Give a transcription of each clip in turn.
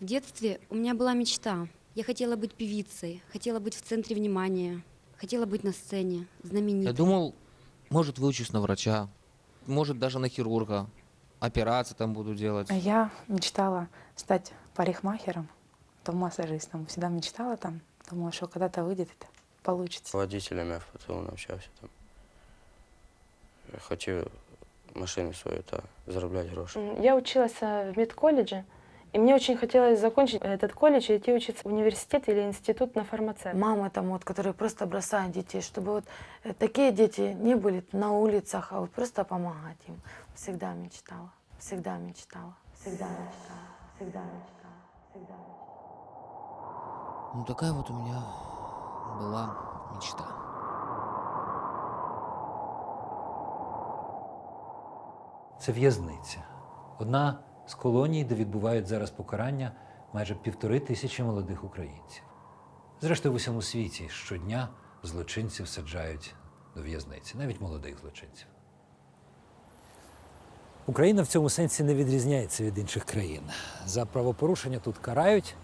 В детстве у меня была мечта. Я хотела быть певицей, хотела быть в центре внимания, хотела быть на сцене, знаменитой. Я думал, может, выучусь на врача, может, даже на хирурга. Операции там буду делать. А Я мечтала стать парикмахером, потом массажистом. Всегда мечтала там. Думала, что когда-то выйдет это получится. Водителем я в ПТУ навчався там. Хотів машину свою заробляти гроші. М, Я училась э, в медколледже, и мне очень хотелось закончить этот колледж и идти учиться в университет или институт на фармацевта. Мамы там вот, которые просто бросают детей, чтобы вот э, такие дети не были на улицах, а вот просто помогать им. Всегда мечтала, всегда мечтала, всегда мечтала, всегда мечтала, всегда мечтала. Ну, такая вот у меня была мечта. Це в'язниця. Одна з колоній, де відбувають зараз покарання майже півтори тисячі молодих українців. Зрештою, в усьому світі щодня злочинців саджають до в'язниці, навіть молодих злочинців. Україна в цьому сенсі не відрізняється від інших країн. За правопорушення тут карають,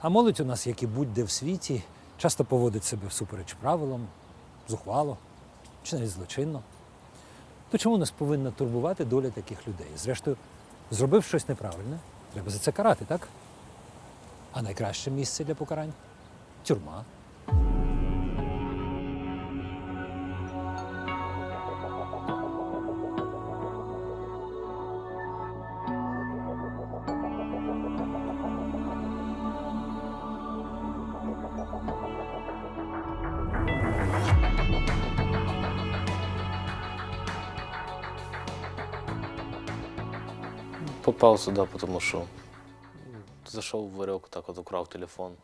а молодь у нас, як і будь-де в світі, часто поводить себе всупереч правилам, зухвало чи навіть злочинно. То чому нас повинна турбувати доля таких людей? Зрештою, зробив щось неправильне, треба за це карати, так? А найкраще місце для покарань тюрма. Попал сюда, потому что зашел в варек, так вот украл телефон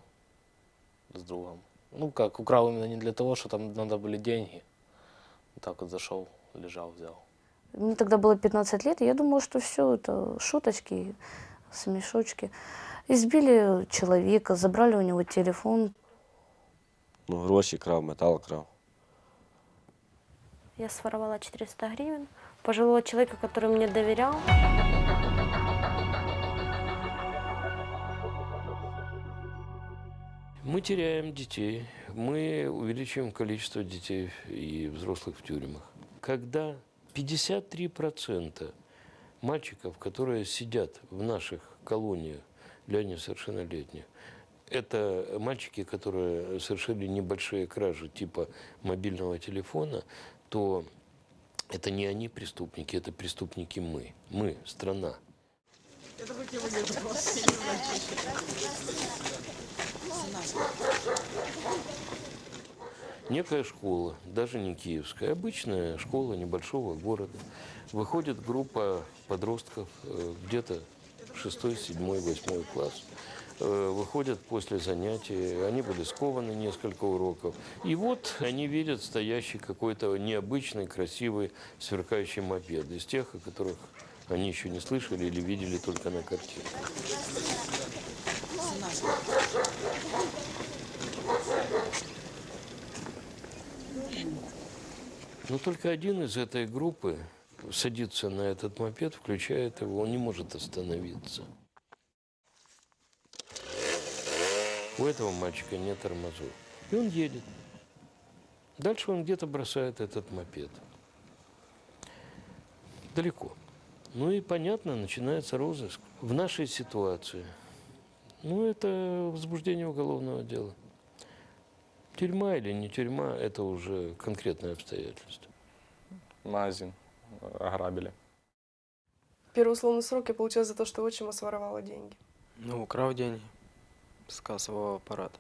с другом. Ну как, украл именно не для того, что там надо были деньги. Так вот зашел, лежал, взял. Мне тогда было 15 лет, и я думала, что все это шуточки, смешочки. Избили человека, забрали у него телефон. Ну, гроші крав, метал крав. Я своровала 400 гривен, пожилого человека, который мне доверял. Мы теряем детей, мы увеличиваем количество детей и взрослых в тюрьмах. Когда 53% мальчиков, которые сидят в наших колониях для несовершеннолетних, это мальчики, которые совершили небольшие кражи типа мобильного телефона, то это не они преступники, это преступники мы. Мы, страна. Некая школа, даже не киевская, обычная школа небольшого города. Выходит группа подростков, э, где-то 6, 7, 8 класс. Э, Выходят после занятий, они были скованы несколько уроков. И вот они видят стоящий какой-то необычный, красивый, сверкающий мопед. Из тех, о которых они еще не слышали или видели только на картинке. Но только один из этой группы садится на этот мопед, включает его, он не может остановиться. У этого мальчика нет тормозов. И он едет. Дальше он где-то бросает этот мопед. Далеко. Ну и понятно, начинается розыск. В нашей ситуации, ну это возбуждение уголовного дела. Тюрьма или не тюрьма, это уже конкретное обстоятельство. магазин ограбили. Первый условный срок я получила за то, что отчима своровала деньги. Ну, украв деньги з касового апарату.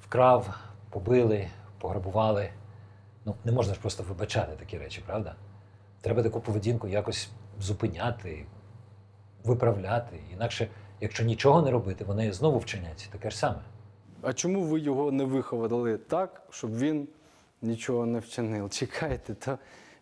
Вкрав, побили, пограбували. Ну, не можна ж просто вибачати такі речі, правда? Треба таку поведінку якось зупиняти, виправляти. Інакше, якщо нічого не робити, вони знову вчинять таке ж саме. А чому ви його не виховали так, щоб він нічого не вчинив? Чекайте, то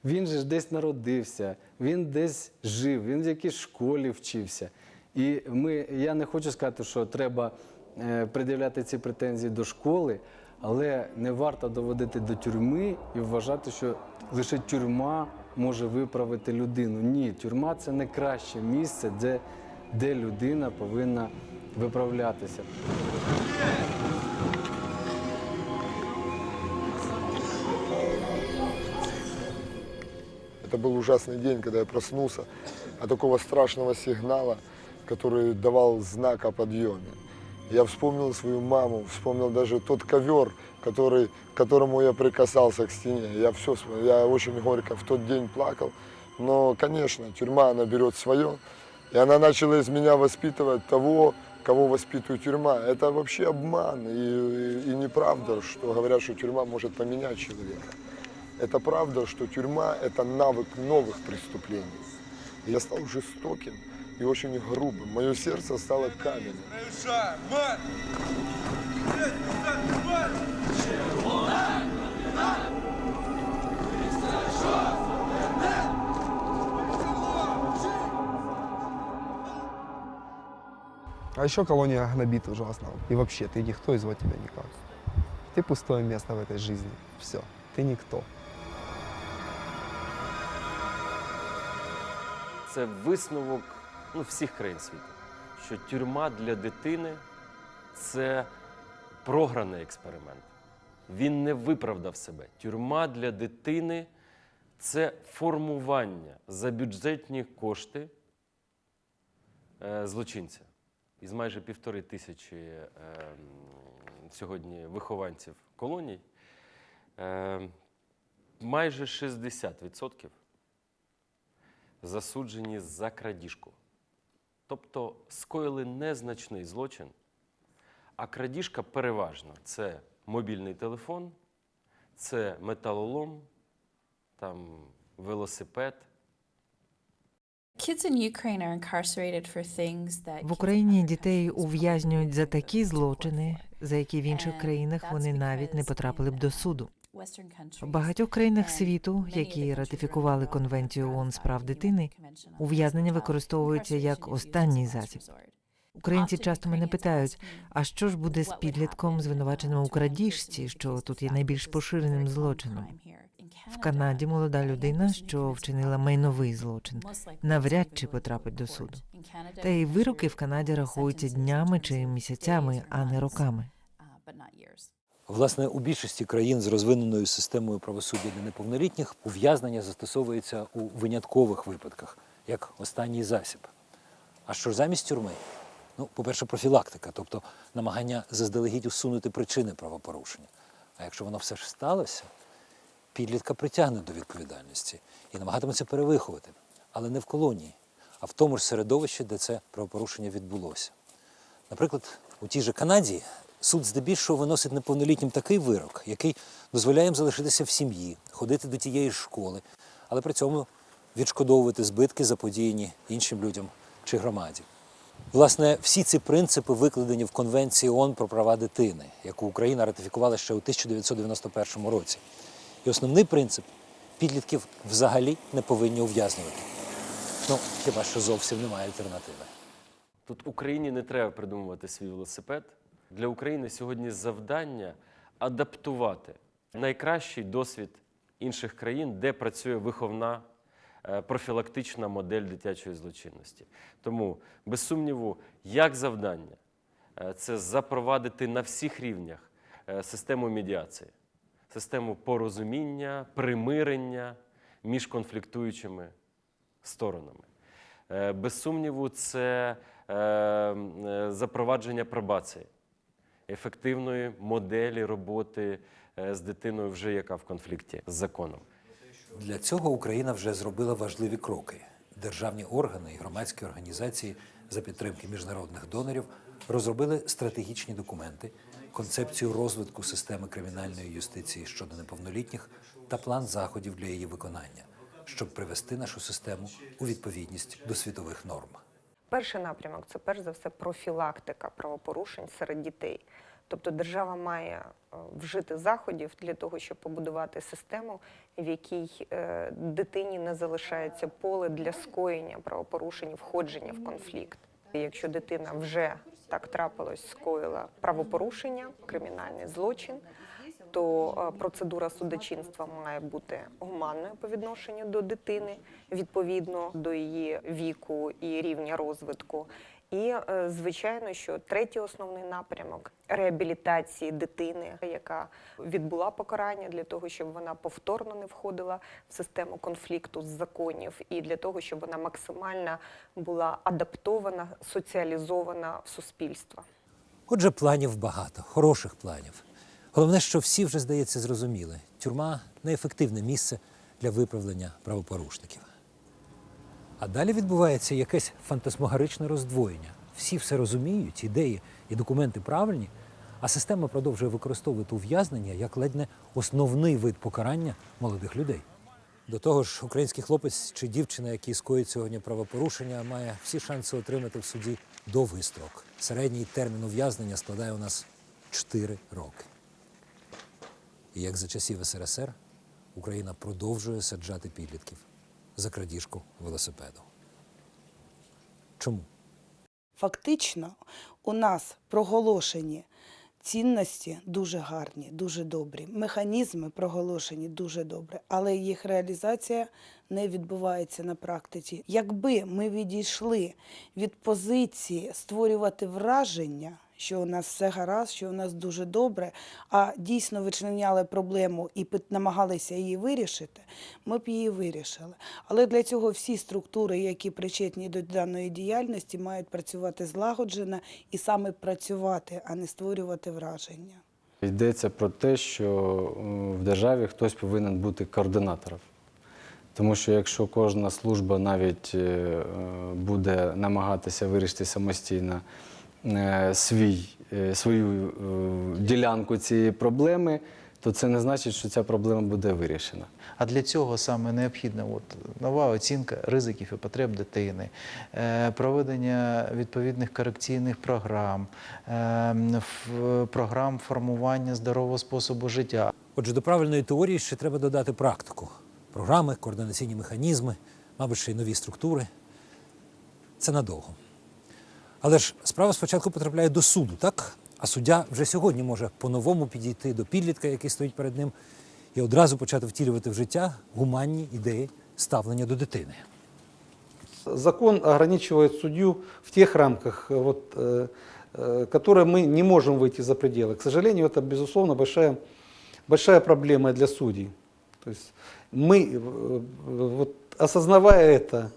він же ж десь народився, він десь жив, він в якійсь школі вчився. І ми, я не хочу сказати, що треба е, пред'являти ці претензії до школи, але не варто доводити до тюрми і вважати, що лише тюрма може виправити людину. Ні, тюрма це не краще місце, де де людина повинна виправлятися. Это был ужасный день, когда я проснулся от такого страшного сигнала, который давал знак о подъеме. Я вспомнил свою маму, вспомнил даже тот ковер, который, к которому я прикасался к стене. Я все, я очень горько в тот день плакал. Но, конечно, тюрьма, она берет свое. И она начала из меня воспитывать того, кого воспитывает тюрьма. Это вообще обман и, и неправда, что говорят, что тюрьма может поменять человека. Это правда, что тюрьма – это навык новых преступлений. Я стал жестоким и очень грубым. Мое сердце стало каменным. А еще колония гнобит ужасно. И вообще, ты никто, и звать тебя никак. Ты пустое место в этой жизни. Все, ты никто. Це висновок ну, всіх країн світу, що тюрма для дитини це програний експеримент. Він не виправдав себе. Тюрма для дитини це формування за бюджетні кошти е, злочинця. Із майже півтори тисячі е, сьогодні вихованців колоній, е, майже 60% засуджені за крадіжку. Тобто скоїли незначний злочин, а крадіжка переважно це мобільний телефон, це металолом, там, велосипед. В Україні дітей ув'язнюють за такі злочини, за які в інших країнах вони навіть не потрапили б до суду. В багатьох країнах світу, які ратифікували конвенцію ООН з прав дитини, ув'язнення використовується як останній засіб. Українці часто мене питають: а що ж буде з підлітком, звинуваченим у крадіжці, що тут є найбільш поширеним злочином? В Канаді молода людина, що вчинила майновий злочин, навряд чи потрапить до суду. Та й вироки в Канаді рахуються днями чи місяцями, а не роками. Власне, у більшості країн з розвиненою системою правосуддя для неповнолітніх ув'язнення застосовується у виняткових випадках, як останній засіб. А що ж замість тюрми? Ну, по-перше, профілактика, тобто намагання заздалегідь усунути причини правопорушення. А якщо воно все ж сталося, підлітка притягне до відповідальності і намагатиметься перевиховати, але не в колонії, а в тому ж середовищі, де це правопорушення відбулося. Наприклад, у тій же Канаді суд здебільшого виносить неповнолітнім такий вирок, який дозволяє їм залишитися в сім'ї, ходити до тієї школи, але при цьому відшкодовувати збитки, заподіяні іншим людям чи громаді. Власне, всі ці принципи викладені в Конвенції ООН про права дитини, яку Україна ратифікувала ще у 1991 році. І основний принцип підлітків взагалі не повинні ув'язнювати. Ну, хіба що зовсім немає альтернативи. Тут Україні не треба придумувати свій велосипед. Для України сьогодні завдання адаптувати найкращий досвід інших країн, де працює виховна е, профілактична модель дитячої злочинності. Тому, без сумніву, як завдання е, це запровадити на всіх рівнях е, систему медіації, систему порозуміння, примирення між конфліктуючими сторонами. Без сумніву, це запровадження пробації, ефективної моделі роботи е, з дитиною, вже яка в конфлікті з законом. Для цього Україна вже зробила важливі кроки. Державні органи і громадські організації за підтримки міжнародних донорів розробили стратегічні документи, концепцію розвитку системи кримінальної юстиції щодо неповнолітніх та план заходів для її виконання, щоб привести нашу систему у відповідність до світових норм. Перший напрямок це перш за все профілактика правопорушень серед дітей. Тобто держава має е, вжити заходів для того, щоб побудувати систему, в якій е, дитині не залишається поле для скоєння правопорушень, входження в конфлікт. Якщо дитина вже так трапилось, скоїла правопорушення, кримінальний злочин, то е, процедура судочинства має бути гуманною по відношенню до дитини, відповідно до її віку і рівня розвитку. І, е, звичайно, що третій основний напрямок реабілітації дитини, яка відбула покарання для того, щоб вона повторно не входила в систему конфлікту з законів, і для того, щоб вона максимально була адаптована, соціалізована в суспільство. Отже, планів багато, хороших планів. Головне, що всі вже, здається, зрозуміли. Тюрма неефективне місце для виправлення правопорушників. А далі відбувається якесь фантасмогоричне роздвоєння. Всі все розуміють, ідеї і документи правильні, а система продовжує використовувати ув'язнення як ледь не основний вид покарання молодих людей. До того ж, український хлопець чи дівчина, які скоїть сьогодні правопорушення, має всі шанси отримати в суді довгий строк. Середній термін ув'язнення складає у нас 4 роки. І як за часів СРСР Україна продовжує саджати підлітків за крадіжку велосипеду. Чому? Фактично, у нас проголошені цінності дуже гарні, дуже добрі. Механізми проголошені дуже добре, але їх реалізація не відбувається на практиці. Якби ми відійшли від позиції створювати враження, що у нас все гаразд, що у нас дуже добре, а дійсно вичиняли проблему і намагалися її вирішити, ми б її вирішили. Але для цього всі структури, які причетні до даної діяльності, мають працювати злагоджено і саме працювати, а не створювати враження. Йдеться про те, що е, в державі хтось повинен бути координатором. Тому що якщо кожна служба навіть е, е, буде намагатися вирішити самостійно свій, е, свою е, ділянку цієї проблеми, то це не значить, що ця проблема буде вирішена. А для цього саме необхідна от, нова оцінка ризиків і потреб дитини, е, проведення відповідних корекційних програм, е, ф- програм формування здорового способу життя. Отже, до правильної теорії ще треба додати практику: програми, координаційні механізми, мабуть, ще й нові структури. Це надовго. Але ж справа спочатку потрапляє до суду, так? А суддя вже сьогодні може по-новому підійти до підлітка, який стоїть перед ним, і одразу почати втілювати в життя гуманні ідеї ставлення до дитини. Закон ограничивает судью в тех рамках, э, вот, э, э, которые мы не можем выйти за пределы. К сожалению, это, безусловно, большая, большая проблема для судей. То есть мы, э, вот, осознавая это,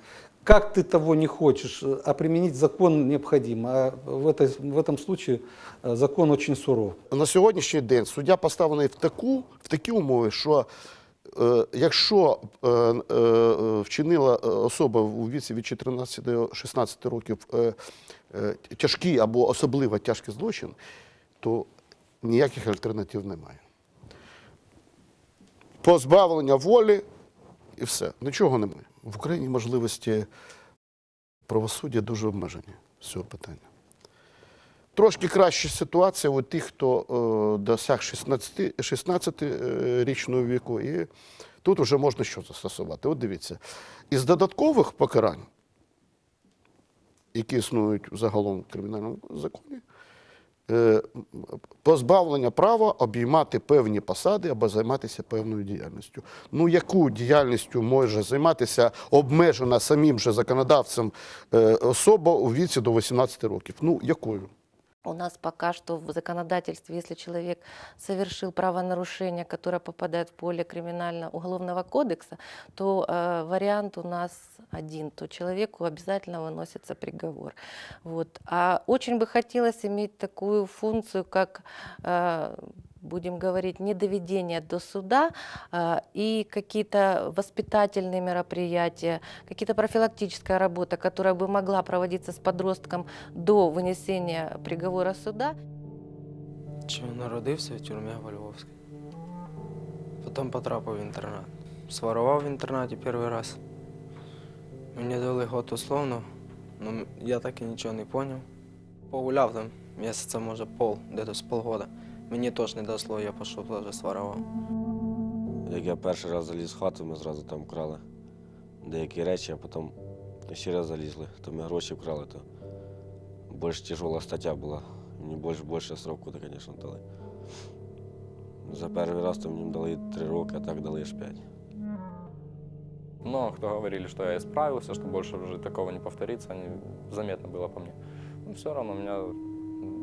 как ты того не хочешь, э, а применить закон необходимо. А в, этой, в этом случае э, закон очень суров. На сьогоднішній день суддя поставлений в таку в такі умови, що е, якщо е, е, вчинила е, особа у віці від 14 до 16 років е, е, тяжкий або особливо тяжкий злочин, то ніяких альтернатив немає. Позбавлення волі і все. Нічого немає. В Україні можливості правосуддя дуже обмежені з цього питання. Трошки краща ситуація у тих, хто е, досяг 16, 16-річного віку, і тут вже можна що застосувати. От дивіться, із додаткових покарань, які існують загалом в кримінальному законі, е, позбавлення права обіймати певні посади або займатися певною діяльністю. Ну, яку діяльністю може займатися обмежена самим же законодавцем е, особа у віці до 18 років? Ну, якою? У нас пока что в законодательстве, если человек совершил правонарушение, которое попадает в поле криминально-уголовного кодекса, то э, вариант у нас один, то человеку обязательно выносится приговор. Вот. А очень бы хотелось иметь такую функцию, как э, будем говорить, не доведение до суда а, и какие-то воспитательные мероприятия, какие-то профилактическая работа, которая бы могла проводиться с подростком до вынесения приговора суда. Чи народився в тюрмі во Львовській. Потім потрапив в інтернат. Сварував в інтернаті перший раз. Мені дали год условно, але я так і нічого не зрозумів. Погуляв там місяця, може, пол, десь з полгода. Мені теж не дошло, я пішов теж сварував. Як я перший раз заліз в хату, ми зразу там вкрали деякі речі, а потім ще раз залізли, то ми гроші вкрали, то більш тяжела стаття була. Мені більш більше сроку, то, звісно, дали. За перший раз то мені дали три роки, а так дали аж п'ять. Много кто говорили, что я исправился, что больше уже такого не повторится, не, заметно было по мне. Но все равно меня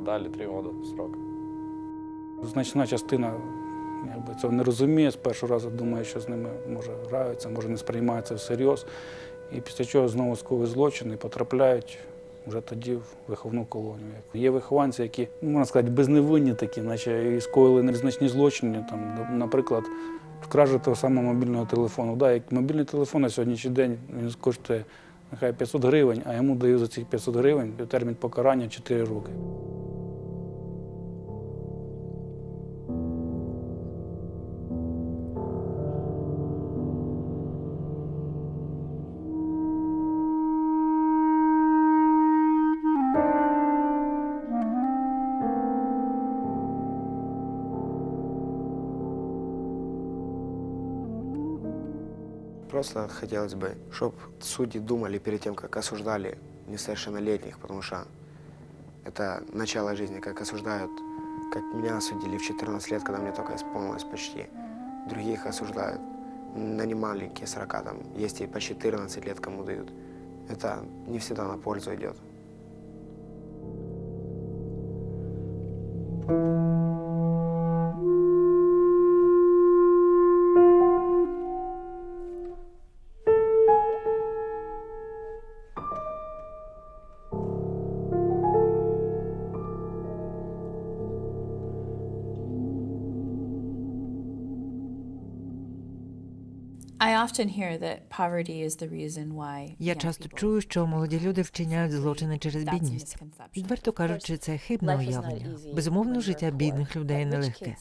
дали три года срока. Значна частина якби, цього не розуміє, з першого разу думає, що з ними може граються, може не сприймається всерйоз. І після чого знову скоюють злочин і потрапляють вже тоді в виховну колонію. Є вихованці, які, ну, можна сказати, безневинні такі, наче і скоїли незначні злочини. Там, наприклад, кража того самого мобільного телефону. Да, як мобільний телефон на сьогоднішній день він коштує нехай 500 гривень, а йому дають за цих 500 гривень термін покарання 4 роки. Просто хотелось бы, чтобы судьи думали перед тем, как осуждали несовершеннолетних, потому что это начало жизни, как осуждают, как меня осудили в 14 лет, когда мне только исполнилось почти. Других осуждают на немаленькие 40, там, есть и по 14 лет кому дают. Это не всегда на пользу идет. Я часто чую, що молоді люди вчиняють злочини через бідність. Відверто кажучи, це хибне уявлення. Безумовно, життя бідних людей нелегке.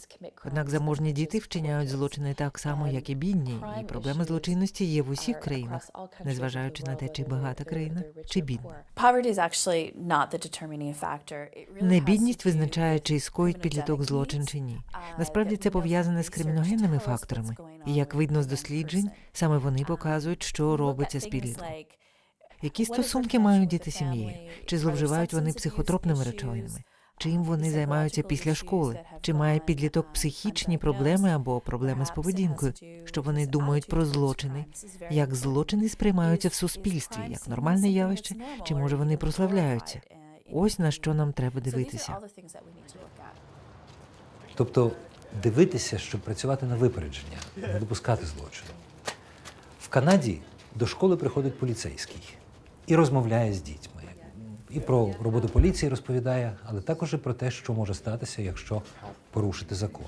Однак заможні діти вчиняють злочини так само, як і бідні, і проблеми злочинності є в усіх країнах, незважаючи на те, чи багата країна, чи бідна. Не бідність визначає, чи скоїть підліток злочин чи ні. Насправді це пов'язане з криміногенними факторами, і як видно з досліджень, саме вони показують, що робиться з підлітком. Які стосунки мають діти з сім'єю? Чи зловживають вони психотропними речовинами? Чим вони займаються після школи? Чи має підліток психічні проблеми або проблеми з поведінкою? Що вони думають про злочини? Як злочини сприймаються в суспільстві, як нормальне явище, чи може вони прославляються? Ось на що нам треба дивитися. Тобто дивитися, щоб працювати на випередження, не допускати злочину. Канаді до школи приходить поліцейський і розмовляє з дітьми. І про роботу поліції розповідає, але також і про те, що може статися, якщо порушити закон.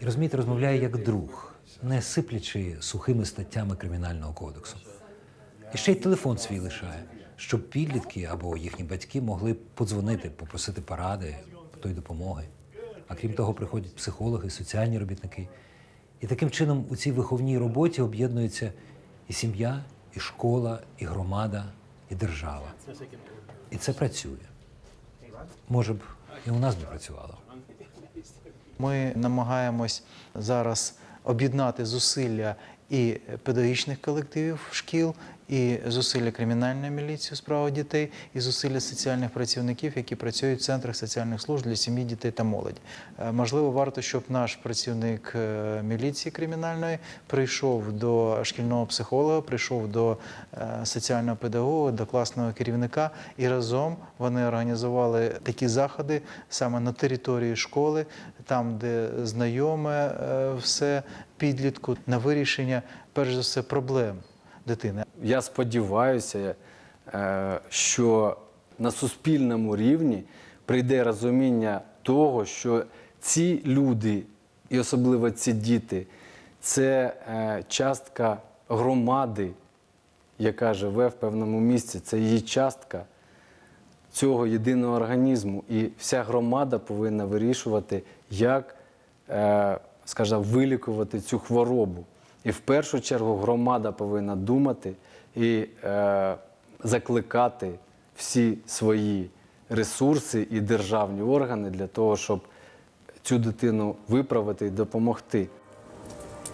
І розумієте, розмовляє як друг, не сиплячи сухими статтями кримінального кодексу. І ще й телефон свій лишає, щоб підлітки або їхні батьки могли подзвонити, попросити поради, тої допомоги. А крім того, приходять психологи, соціальні робітники. І таким чином у цій виховній роботі об'єднується і сім'я, і школа, і громада, і держава. І це працює. Може б, і у нас би працювало. Ми намагаємось зараз об'єднати зусилля і педагогічних колективів шкіл, і зусилля кримінальної міліції у справах дітей, і зусилля соціальних працівників, які працюють в центрах соціальних служб для сім'ї, дітей та молоді. Е, Можливо, варто, щоб наш працівник е, міліції кримінальної прийшов до шкільного психолога, прийшов до е, соціального педагога, до класного керівника, і разом вони організували такі заходи саме на території школи, там, де знайоме все підлітку, на вирішення, перш за все, проблем дитини. Я сподіваюся, е, що на суспільному рівні прийде розуміння того, що ці люди, і особливо ці діти, це е, частка громади, яка живе в певному місці, це її частка цього єдиного організму. І вся громада повинна вирішувати, як, е, скажімо, вилікувати цю хворобу. І в першу чергу громада повинна думати і е, закликати всі свої ресурси і державні органи для того, щоб цю дитину виправити і допомогти.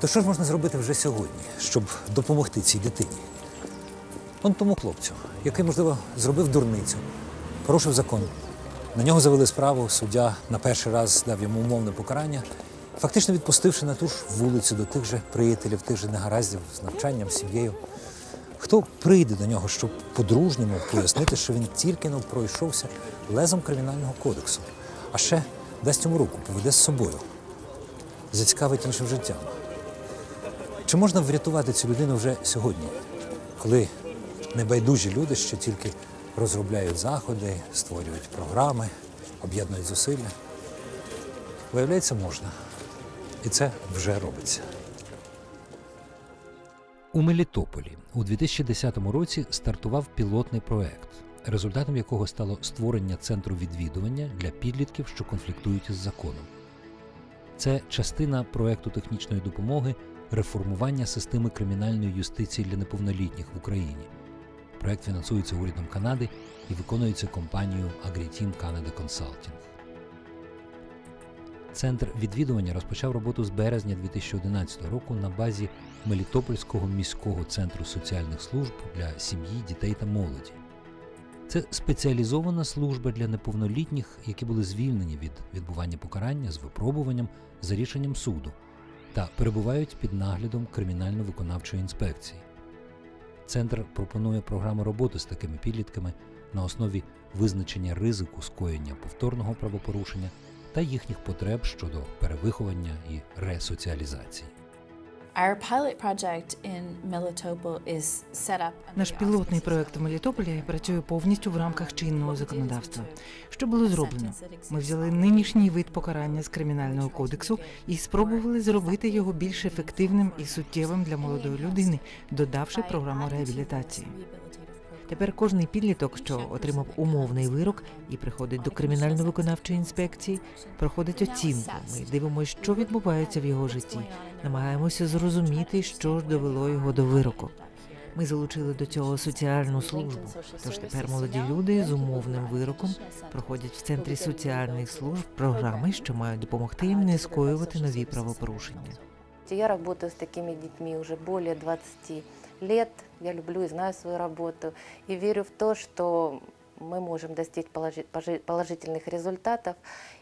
То що ж можна зробити вже сьогодні, щоб допомогти цій дитині? Он тому хлопцю, який, можливо, зробив дурницю, порушив закон. На нього завели справу, суддя на перший раз дав йому умовне покарання, Фактично відпустивши на ту ж вулицю до тих же приятелів, тих же негараздів з навчанням, сім'єю. Хто прийде до нього, щоб по-дружньому пояснити, що він тільки но пройшовся лезом кримінального кодексу, а ще дасть йому руку, поведе з собою, зацікавить іншим життям. Чи можна врятувати цю людину вже сьогодні, коли небайдужі люди, що тільки розробляють заходи, створюють програми, об'єднують зусилля? Виявляється, можна. І це вже робиться. У Мелітополі у 2010 році стартував пілотний проект, результатом якого стало створення центру відвідування для підлітків, що конфліктують із законом. Це частина проекту технічної допомоги реформування системи кримінальної юстиції для неповнолітніх в Україні. Проект фінансується урядом Канади і виконується компанією Agriteam Canada Consulting. Центр відвідування розпочав роботу з березня 2011 року на базі Мелітопольського міського центру соціальних служб для сім'ї, дітей та молоді. Це спеціалізована служба для неповнолітніх, які були звільнені від відбування покарання з випробуванням за рішенням суду та перебувають під наглядом кримінально-виконавчої інспекції. Центр пропонує програму роботи з такими підлітками на основі визначення ризику скоєння повторного правопорушення та їхніх потреб щодо перевиховання і ресоціалізації. Наш пілотний проект у Мелітополі працює повністю в рамках чинного законодавства. Що було зроблено? Ми взяли нинішній вид покарання з кримінального кодексу і спробували зробити його більш ефективним і суттєвим для молодої людини, додавши програму реабілітації. Тепер кожний підліток, що отримав умовний вирок і приходить до кримінально-виконавчої інспекції, проходить оцінку. Ми дивимося, що відбувається в його житті, намагаємося зрозуміти, що ж довело його до вироку. Ми залучили до цього соціальну службу. Тож тепер молоді люди з умовним вироком проходять в центрі соціальних служб програми, що мають допомогти їм не скоювати нові правопорушення. Я работаю с такими детьми уже более 20 лет. Я люблю и знаю свою работу. И верю в то, что мы можем достичь положительных результатов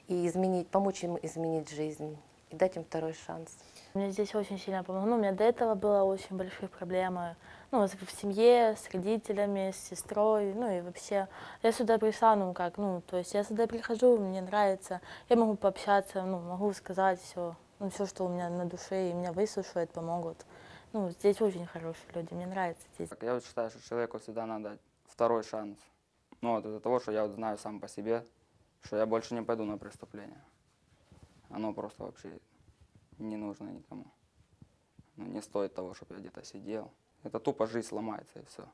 и изменить, помочь им изменить жизнь и дать им второй шанс. Мне здесь очень сильно помогло. Ну, у меня до этого было очень большие проблемы. Ну, в семье, с родителями, с сестрой, ну и вообще. Я сюда пришла, ну как, ну, то есть я сюда прихожу, мне нравится, я могу пообщаться, ну, могу сказать все, ну, все, что у меня на душе, и меня выслушают, помогут. Ну, здесь очень хорошие люди, мне нравится здесь. Я вот считаю, что человеку всегда надо второй шанс. Ну, вот из-за того, что я вот знаю сам по себе, что я больше не пойду на преступление. Оно просто вообще не нужно никому. Ну, не стоит того, чтобы я где-то сидел. Это тупо жизнь сломается и все.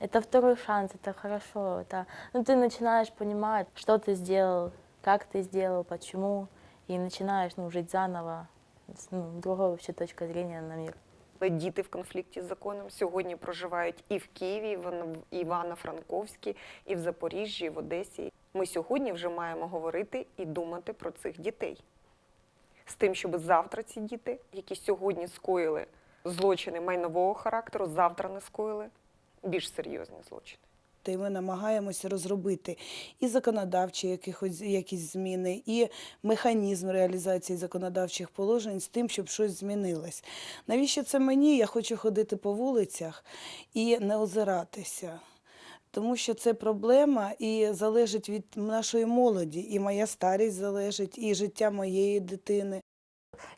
Это второй шанс, это хорошо. Это, ну, ты начинаешь понимать, что ты сделал, как ты сделал, почему, и начинаешь ну, жить заново, с ну, другой вообще точка зрения на мир. Діти в конфлікті з законом сьогодні проживають і в Києві, і в Івано- Івано-Франковській, і в Запоріжжі, і в Одесі. Ми сьогодні вже маємо говорити і думати про цих дітей. З тим, щоб завтра ці діти, які сьогодні скоїли злочини майнового характеру, завтра не скоїли більш серйозні злочини. І ми намагаємося розробити і законодавчі якихось, якісь зміни, і механізм реалізації законодавчих положень з тим, щоб щось змінилось. Навіщо це мені? Я хочу ходити по вулицях і не озиратися. Тому що це проблема і залежить від нашої молоді, і моя старість залежить, і життя моєї дитини.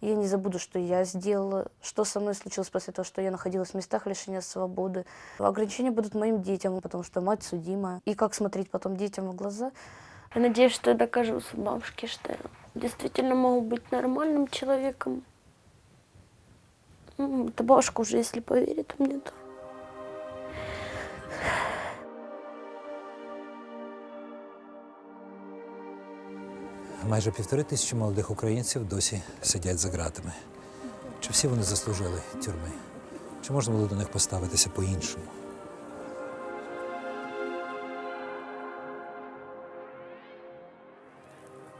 Я не забуду, что я сделала, что со мной случилось после того, что я находилась в местах лишения свободы. Ограничения будут моим детям, потому что мать судимая. И как смотреть потом детям в глаза? Я надеюсь, что я докажу бабушке, что я действительно могу быть нормальным человеком. Эта бабушка уже, если поверит мне, то... Майже півтори тисячі молодих українців досі сидять за ґратами. Чи всі вони заслужили тюрми? Чи можна було до них поставитися по-іншому?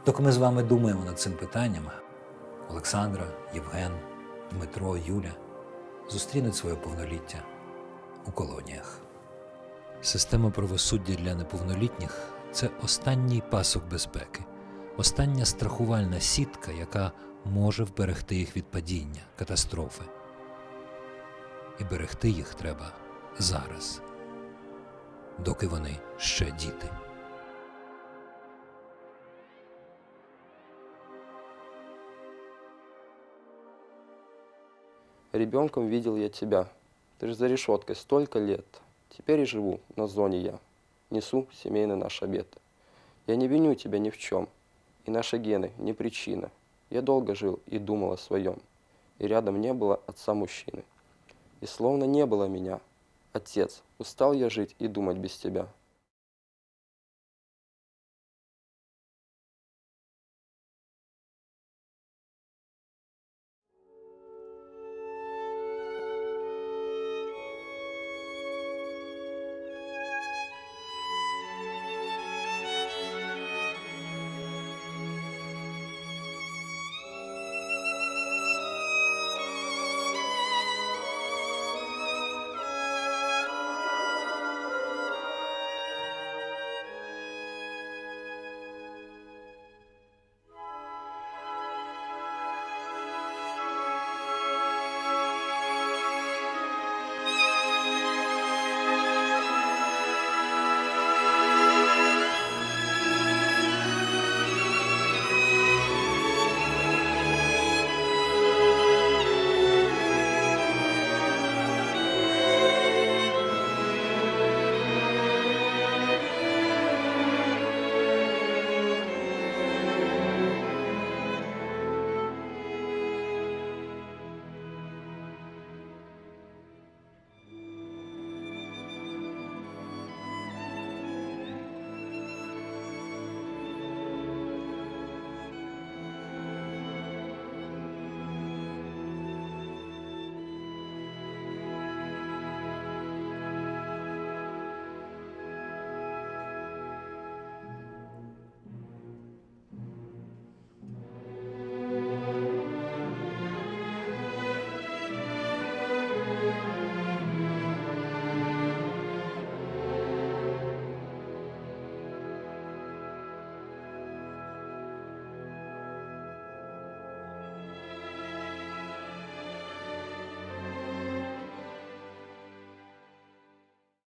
Доки ми з вами думаємо над цим питанням, Олександра, Євген, Дмитро, Юля зустрінуть своє повноліття у колоніях. Система правосуддя для неповнолітніх це останній пасок безпеки, остання страхувальна сітка, яка може вберегти їх від падіння, катастрофи. І берегти їх треба зараз, доки вони ще діти. Ребенком видел я тебя. Ты же за решеткой столько лет. Теперь и живу на зоне я. Несу семейный наш обед. Я не виню тебя ни в чем. И наши гены не причина. Я долго жил и думал о своем. И рядом не было отца мужчины. И словно не было меня. Отец, устал я жить и думать без тебя.